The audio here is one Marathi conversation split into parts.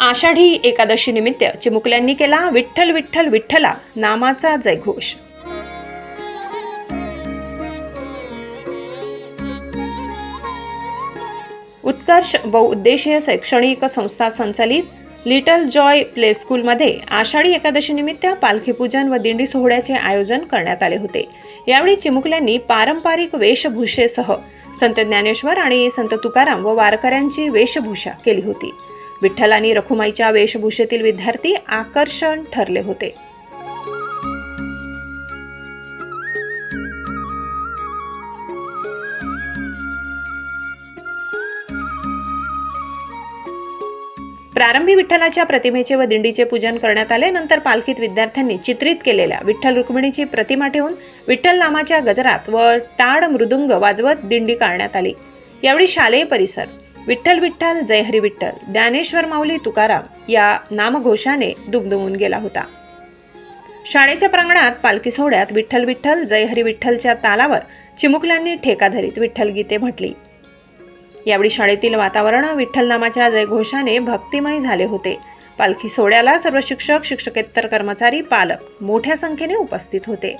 आषाढी एकादशी निमित्त चिमुकल्यांनी केला विठ्ठल विठ्ठल विठ्ठला नामाचा जयघोष. उत्कर्ष बहुउद्देशीय शैक्षणिक संस्था संचालित लिटल जॉय प्ले स्कूलमध्ये आषाढी एकादशीनिमित्त पालखी पूजन व दिंडी सोहळ्याचे आयोजन करण्यात आले होते. यावेळी चिमुकल्यांनी पारंपरिक वेशभूषेसह संत ज्ञानेश्वर आणि संत तुकाराम व वारकऱ्यांची वेशभूषा केली होती. विठ्ठल आणि रखुमाईच्या वेशभूषेतील विद्यार्थी आकर्षण ठरले होते. प्रारंभी विठ्ठलाच्या प्रतिमेचे व दिंडीचे पूजन करण्यात आले. नंतर पालखीत विद्यार्थ्यांनी चित्रित केलेल्या विठ्ठल रुक्मिणीची प्रतिमा ठेवून विठ्ठल नामाच्या गजरात व टाळ मृदुंग वाजवत दिंडी काढण्यात आली. यावेळी शालेय परिसर विठ्ठल विठ्ठल जय हरी विठ्ठल ज्ञानेश्वर माऊली तुकाराम या नामघोषाने दुमदुमून गेला होता. शाळेच्या प्रांगणात पालखी सोहळ्यात विठ्ठल विठ्ठल जय हरी विठ्ठलच्या तालावर चिमुकल्यांनी ठेका धरीत विठ्ठल गीते म्हटली. यावेळी शाळेतील वातावरण विठ्ठल नामाच्या जयघोषाने भक्तिमय झाले होते. पालखी सोहळ्याला सर्व शिक्षक शिक्षकेतर कर्मचारी पालक मोठ्या संख्येने उपस्थित होते.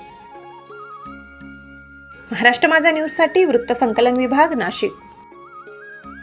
महाराष्ट्र माझा न्यूजसाठी वृत्तसंकलन विभाग नाशिक.